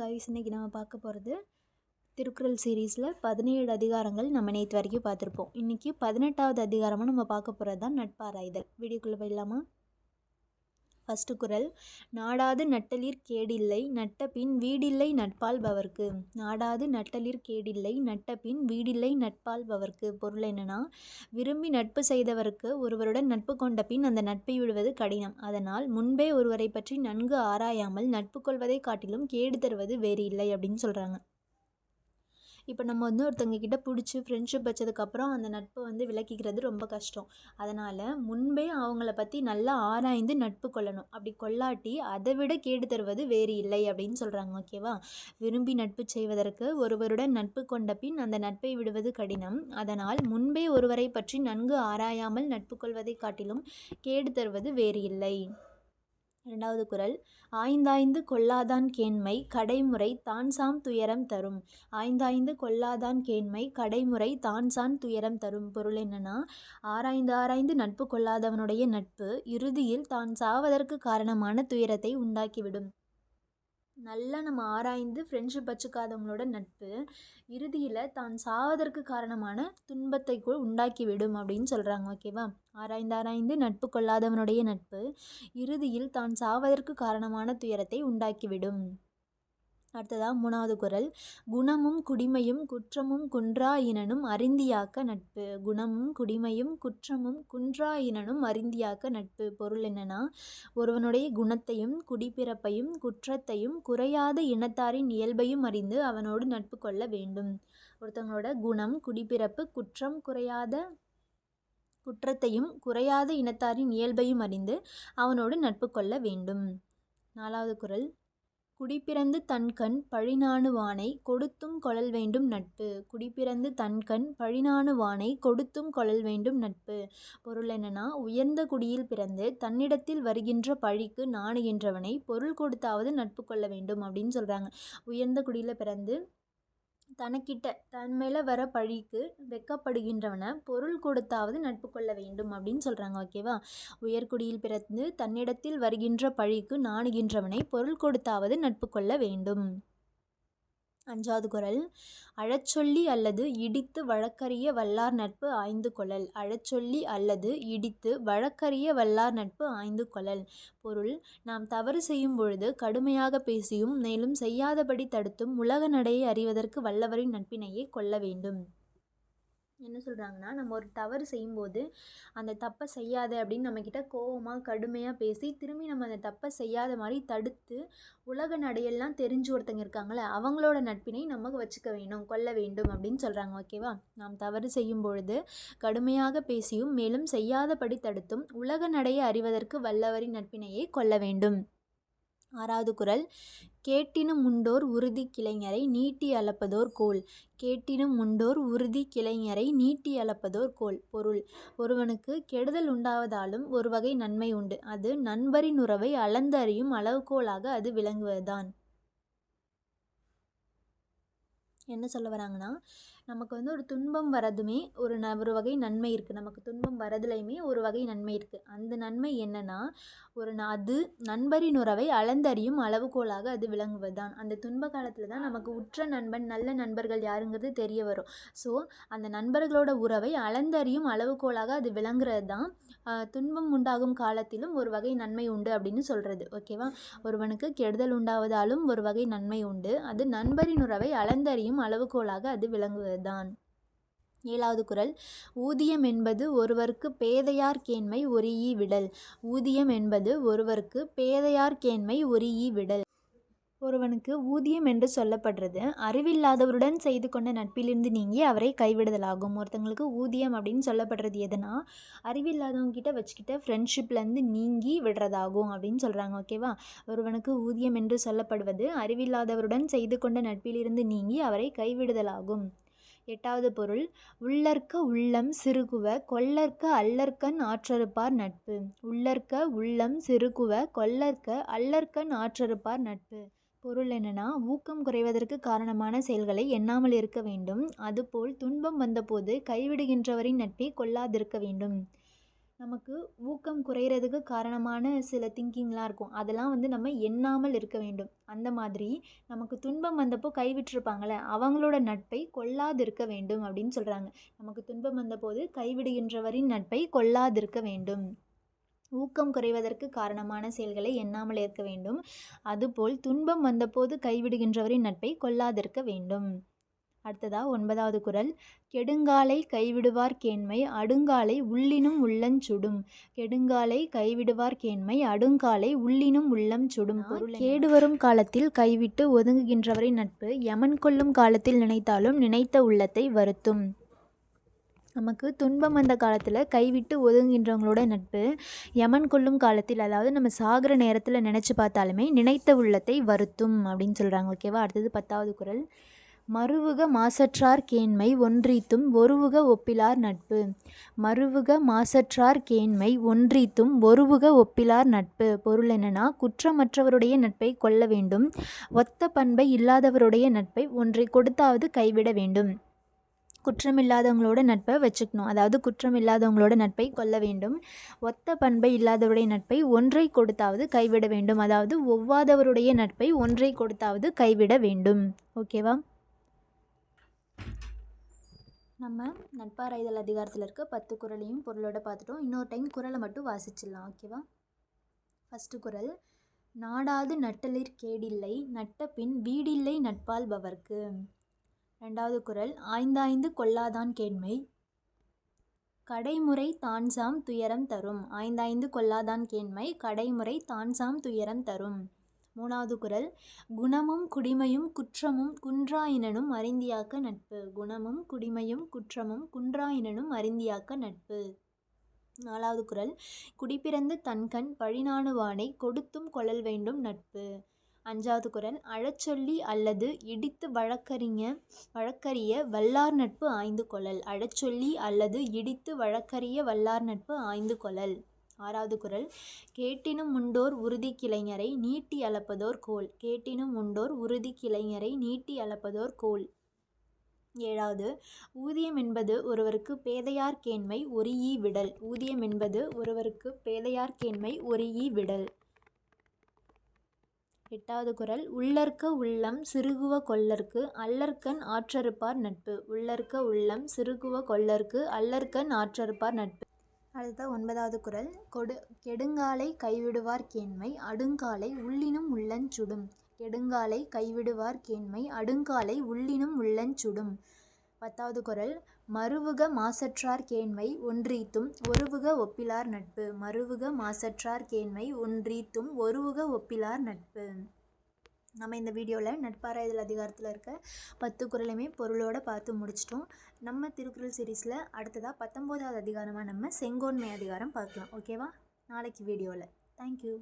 Guys இன்றைக்கி நம்ம பார்க்க போகிறது திருக்குறள் சீரீஸில் பதினேழு அதிகாரங்கள் நம்ம நேற்று வரைக்கும் பார்த்துருப்போம். இன்றைக்கி பதினெட்டாவது அதிகாரமாக நம்ம பார்க்க போகிறது தான் நட்பாராய்தல். வீடியோக்குள்ளே போயிடலாமா? ஃபஸ்ட்டு குரல் நாடாது நட்டலிற் கேடில்லை நட்டபின் வீடில்லை நட்பால்பவர்க்கு நாடாது நட்டலிற் கேடில்லை நட்டபின் வீடில்லை நட்பால்பவர்க்கு பொருள் என்னென்னா விரும்பி நட்பு செய்தவருக்கு ஒருவருடன் நட்பு கொண்ட பின் அந்த நட்பை விடுவது கடினம். அதனால் முன்பே ஒருவரை பற்றி நன்கு ஆராயாமல் நட்பு கொள்வதை காட்டிலும் கேடு தருவது வேறு இல்லை அப்படின்னு சொல்கிறாங்க இப்போ நம்ம வந்து ஒருத்தங்க கிட்ட பிடிச்சி ஃப்ரெண்ட்ஷிப் வச்சதுக்கப்புறம் அந்த நட்பை வந்து விலக்கிக்கிறது ரொம்ப கஷ்டம். அதனால் முன்பே அவங்கள பற்றி நல்லா ஆராய்ந்து நட்பு கொள்ளணும். அப்படி கொள்ளாட்டி அதை விட கேடு தருவது வேறு இல்லை அப்படின்னு சொல்கிறாங்க ஓகேவா விரும்பி நட்பு செய்வதற்கு ஒருவருடன் நட்பு கொண்ட பின் அந்த நட்பை விடுவது கடினம். அதனால் முன்பே ஒருவரை பற்றி நன்கு ஆராயாமல் நட்பு கொள்வதை காட்டிலும் கேடு தருவது வேறு இல்லை. இரண்டாவது குரல் ஆய்ந்தாய்ந்து கொள்ளாதான் கேண்மை கடைமுறை தான்சாம் துயரம் தரும். ஆய்ந்தாய்ந்து கொள்ளாதான் கேண்மை கடைமுறை தான்சான் துயரம் தரும். பொருள் என்னன்னா ஆராய்ந்து ஆராய்ந்து நட்பு கொள்ளாதவனுடைய நட்பு இறுதியில் தான் சாவதற்கு காரணமான துயரத்தை உண்டாக்கிவிடும். நல்லா நம்ம ஆராய்ந்து ஃப்ரெண்ட்ஷிப் வச்சுக்காதவங்களோட நட்பு இறுதியில் தான் சாவதற்கு காரணமான துன்பத்தை கூட உண்டாக்கிவிடும் அப்படின்னு சொல்கிறாங்க ஓகேவா ஆராய்ந்து ஆராய்ந்து நட்பு கொள்ளாதவனுடைய நட்பு இறுதியில் தான் சாவதற்கு காரணமான துயரத்தை உண்டாக்கிவிடும் அடுத்ததாக மூணாவது குறள் குணமும் குடிமையும் குற்றமும் குன்றாயினனும் அறிந்தியாக்க நட்பு. குணமும் குடிமையும் குற்றமும் குன்றாயினனும் அறிந்தியாக்க நட்பு. பொருள் என்னன்னா ஒருவனுடைய குணத்தையும் குடிப்பிறப்பையும் குற்றத்தையும் குறையாத இனத்தாரின் இயல்பையும் அறிந்து அவனோடு நட்பு கொள்ள வேண்டும். ஒருத்தவங்களோட குணம் குடிப்பிறப்பு குற்றம் குறையாத குற்றத்தையும் குறையாத இனத்தாரின் இயல்பையும் அறிந்து அவனோடு நட்பு கொள்ள வேண்டும். நாலாவது குரல். குடிப்பிறந்து தன்கண் பழிநாணுவானை கொடுத்தும் கொழல் வேண்டும் நட்பு. குடிப்பிறந்து தன்கண் பழிநாணுவானை கொடுத்தும் கொழல் வேண்டும் நட்பு. பொருள் என்னன்னா உயர்ந்த குடியில் பிறந்து தன்னிடத்தில் வருகின்ற பழிக்கு நாணுகின்றவனை பொருள் கொடுத்தாவது நட்பு கொள்ள வேண்டும் அப்படின்னு சொல்கிறாங்க உயர்ந்த குடியில் பிறந்து தனக்கிட்ட தன் மேலே வர பழிக்கு வெக்கப்படுகின்றவனை பொருள் கொடுத்தாவது நட்பு கொள்ள வேண்டும் அப்படின்னு சொல்கிறாங்க ஓகேவா உயர்குடியில் பிறந்து தன்னிடத்தில் வருகின்ற பழிக்கு நாணுகின்றவனை பொருள் கொடுத்தாவது நட்பு கொள்ள வேண்டும். அஞ்சாவது குரல். அழச்சொல்லி அல்லது இடித்து வழக்கறிய வல்லார் நட்பு ஆய்ந்து கொள்ளல். அழச்சொல்லி அல்லது இடித்து வழக்கறிய வல்லார் நட்பு ஆய்ந்து கொள்ளல். பொருள் நாம் தவறு செய்யும் பொழுது கடுமையாக பேசியும் மேலும் செய்யாதபடி தடுத்தும் உலக நடையை அறிவதற்கு வல்லவரின் நட்பினையே கொள்ள வேண்டும். என்ன சொல்கிறாங்கன்னா நம்ம ஒரு தவறு செய்யும்போது அந்த தப்பை செய்யாத அப்படின்னு நம்மக்கிட்ட கோவமாக கடுமையாக பேசி திரும்பி நம்ம அந்த தப்பை செய்யாத மாதிரி தடுத்து உலக நடையெல்லாம் தெரிஞ்சு ஒருத்தங்க இருக்காங்களே அவங்களோட நட்பினை நமக்கு வச்சுக்க வேணும் கொள்ள வேண்டும் அப்படின்னு சொல்கிறாங்க ஓகேவா? நாம் தவறு செய்யும் பொழுது கடுமையாக பேசியும் மேலும் செய்யாதபடி தடுத்தும் உலக நடையை அறிவதற்கு வல்லவரின் நட்பினையே கொள்ள வேண்டும். ஆறாவது குரல் கேட்டினும் உண்டோர் உறுதி கிளைஞரை நீட்டி அளப்பதோர் கோல். கேட்டினும் உண்டோர் உறுதி கிளைஞரை நீட்டி அளப்பதோர் கோல். பொருள் ஒருவனுக்கு கெடுதல் உண்டாவதாலும் ஒரு வகை நன்மை உண்டு. அது நண்பரின் உறவை அளந்தறியும் அளவுகோலாக அது விளங்குவதுதான். என்ன சொல்ல வராங்கன்னா நமக்கு வந்து ஒரு துன்பம் வரதுமே ஒரு ந ஒரு வகை நன்மை இருக்குது நமக்கு துன்பம் வரதுலையுமே ஒரு வகை நன்மை இருக்குது அந்த நன்மை என்னென்னா ஒரு ந அது நண்பரின் உறவை அளந்தறியும் அளவுகோலாக அது விளங்குவது தான் அந்த துன்ப காலத்தில் தான் நமக்கு உற்ற நண்பன் நல்ல நண்பர்கள் யாருங்கிறது தெரிய வரும். ஸோ அந்த நண்பர்களோட உறவை அளந்தறியும் அளவுகோலாக அது விளங்குறது தான் துன்பம் உண்டாகும் காலத்திலும் ஒரு வகை நன்மை உண்டு அப்படின்னு சொல்கிறது ஓகேவா ஒருவனுக்கு கெடுதல் உண்டாவதாலும் ஒரு வகை நன்மை உண்டு. அது நண்பரின் உறவை அளந்தறியும் அளவுகோலாக அது விளங்குவது. தான் ஏழாவது குரல் ஊதியம் என்பது ஒருவருக்கு பேதையார் கேண்மை ஒரியி விடல். ஊதியம் என்பது ஒருவருக்கு பேதையார் கேண்மை ஒரியி விடல். ஒருவனுக்கு ஊதியம் என்று சொல்லப்படுறது அறிவில்லாதவருடன் செய்து கொண்ட நட்பிலிருந்து நீங்கி அவரை கைவிடுதலாகும். ஒருத்தங்களுக்கு ஊதியம் அப்படின்னு சொல்லப்படுறது எதுனா அறிவில்லாதவங்க கிட்ட வச்சுக்கிட்ட ஃப்ரெண்ட்ஷிப்லேருந்து நீங்கி விடுறதாகும் அப்படின்னு சொல்கிறாங்க ஓகேவா ஒருவனுக்கு ஊதியம் என்று சொல்லப்படுவது அறிவில்லாதவருடன் செய்து கொண்ட நட்பிலிருந்து நீங்கி அவரை கைவிடுதலாகும். எட்டாவது பொருள் உள்ளற்க உள்ளம் சிறுகுவ கொல்லற்க அல்லற்கண் ஆற்றறுப்பார் நட்பு. உள்ளற்க உள்ளம் சிறுகுவ கொல்லற்க அல்லற்கண் ஆற்றறுப்பார் நட்பு. பொருள் என்னன்னா ஊக்கம் குறைவதற்கு காரணமான செயல்களை எண்ணாமல் இருக்க வேண்டும். அதுபோல் துன்பம் வந்தபோது கைவிடுகின்றவரின் நட்பை கொள்ளாதிருக்க வேண்டும். நமக்கு ஊக்கம் குறையிறதுக்கு காரணமான சில திங்கிங்லாம் இருக்கும். அதெல்லாம் வந்து நம்ம எண்ணாமல் இருக்க வேண்டும். அந்த மாதிரி நமக்கு துன்பம் வந்தப்போ கைவிட்டிருப்பாங்களே அவங்களோட நட்பை கொள்ளாதிருக்க வேண்டும் அப்படின்னு சொல்கிறாங்க நமக்கு துன்பம் வந்தபோது கைவிடுகின்றவரின் நட்பை கொள்ளாதிருக்க வேண்டும். ஊக்கம் குறைவதற்கு காரணமான செயல்களை எண்ணாமல் இருக்க வேண்டும். அதுபோல் துன்பம் வந்தபோது கைவிடுகின்றவரின் நட்பை கொள்ளாதிருக்க வேண்டும். அடுத்ததா ஒன்பதாவது குறள் கெடுங்காலை கைவிடுவார் கேண்மை அடுங்காலை உள்ளினும் உள்ளஞ் சுடும். கெடுங்காலை கைவிடுவார் கேண்மை அடுங்காலை உள்ளினும் உள்ளம் சுடும். பொருள் கேடு வரும் காலத்தில் கைவிட்டு ஒதுங்குகின்றவரின் நட்பு யமன் கொள்ளும் காலத்தில் நினைத்தாலும் நினைத்த உள்ளத்தை வருத்தும். நமக்கு துன்பம் வந்த காலத்தில் கைவிட்டு ஒதுங்குகின்றவங்களோட நட்பு யமன் கொள்ளும் காலத்தில் அதாவது நம்ம சாகிற நேரத்தில் நினச்சி பார்த்தாலுமே நினைத்த உள்ளத்தை வருத்தும் அப்படின்னு சொல்கிறாங்க ஓகேவா? அடுத்தது பத்தாவது குறள் மறுவுக மாசற்றார் கேண்மை ஒன்றீத்தும் ஒருவுக ஒப்பிலார் நட்பு. மறுவுக மாசற்றார் கேண்மை ஒன்றீத்தும் ஒருவுக ஒப்பிலார் நட்பு. பொருள் என்னன்னா குற்றமற்றவருடைய நட்பை கொள்ள வேண்டும். ஒத்த பண்பை இல்லாதவருடைய நட்பை ஒன்றை கொடுத்தாவது கைவிட வேண்டும். குற்றமில்லாதவங்களோட நட்பை வச்சுக்கணும். அதாவது குற்றமில்லாதவங்களோட நட்பை கொள்ள வேண்டும். ஒத்த பண்பை இல்லாதவருடைய நட்பை ஒன்றை கொடுத்தாவது கைவிட வேண்டும். அதாவது ஒவ்வாதவருடைய நட்பை ஒன்றை கொடுத்தாவது கைவிட வேண்டும். ஓகேவா? நம்ம நட்பாராய்தல் அதிகாரத்தில் இருக்க பத்து குரலையும் பொருளோட பார்த்துட்டோம். இன்னொரு டைம் குரலை மட்டும் வாசிச்சிடலாம் ஓகேவா ஃபஸ்ட்டு குரல் நாடாது நட்டலிற் கேடில்லை நட்ட பின் வீடில்லை நட்பால் பவர்க்கு ரெண்டாவது குரல் ஆய்ந்தாய்ந்து கொள்ளாதான் கேண்மை. கடைமுறை தான்சாம் துயரம் தரும். ஆய்ந்தாய்ந்து கொள்ளாதான் கேண்மை கடைமுறை தான்சாம் துயரம் தரும். மூணாவது குரல் குணமும் குடிமையும் குற்றமும் குன்றாயினனும் அறிந்தியாக்க நட்பு. குணமும் குடிமையும் குற்றமும் குன்றாயினனும் அறிந்தியாக்க நட்பு. நாலாவது குரல் குடிப்பிறந்து தன்கண் பழினானுவானை கொடுத்தும் கொள்ளல் வேண்டும் நட்பு. அஞ்சாவது குரல் அழச்சொல்லி அல்லது இடித்து வழக்கறிஞ வழக்கறிய வல்லார் நட்பு ஆய்ந்து கொள்ளல் அழச்சொல்லி அல்லது இடித்து வழக்கறிய வல்லார் நட்பு ஆய்ந்து கொள்ளல் ஆறாவது குறள் கேட்டினும் உண்டோர் உறுதி கிளைஞரை நீட்டி அளப்பதோர் கோல். கேட்டினும் உண்டோர் உறுதி கிளைஞரை நீட்டி அளப்பதோர் கோல். ஏழாவது. ஊதியம் என்பது ஒருவருக்கு பேதையார் கேண்மை ஒரியி விடல். ஊதியம் என்பது ஒருவருக்கு பேதையார் கேண்மை ஒரியி விடல். எட்டாவது குரல். உள்ளற்க உள்ளம் சிறுகுவ கொள்ளற்கு அல்லற்கண் ஆற்றறுப்பார் நட்பு. உள்ளற்க உள்ளம் சிறுகுவ கொள்ளற்கு அல்லற்கண் ஆற்றறுப்பார் நட்பு. அடுத்த ஒன்பதாவது குரல். கொடு கெடுங்காலை கைவிடுவார் கேண்மை அடுங்காலை உள்ளினும் உள்ளஞ்சுடும் கெடுங்காலை கைவிடுவார் கேண்மை அடுங்காலை உள்ளினும் உள்ளஞ்சுடும் பத்தாவது குரல். மறுவுக மாசற்றார் கேண்மை ஒன்றீத்தும் ஒருவுக ஒப்பிலார் நட்பு. மறுவுக மாசற்றார் கேண்மை ஒன்றீத்தும் ஒருவுக ஒப்பிலார் நட்பு. நம்ம இந்த வீடியோவில் நட்பாராய்தல் அதிகாரத்தில் இருக்க பத்து குறளையுமே பொருளோடு பார்த்து முடிச்சிட்டோம். நம்ம திருக்குறள் சீரீஸில் அடுத்ததாக பத்தொம்போதாவது அதிகாரமாக நம்ம செங்கோன்மை அதிகாரம் பார்க்கலாம். ஓகேவா? நாளைக்கு வீடியோவில் தேங்க்யூ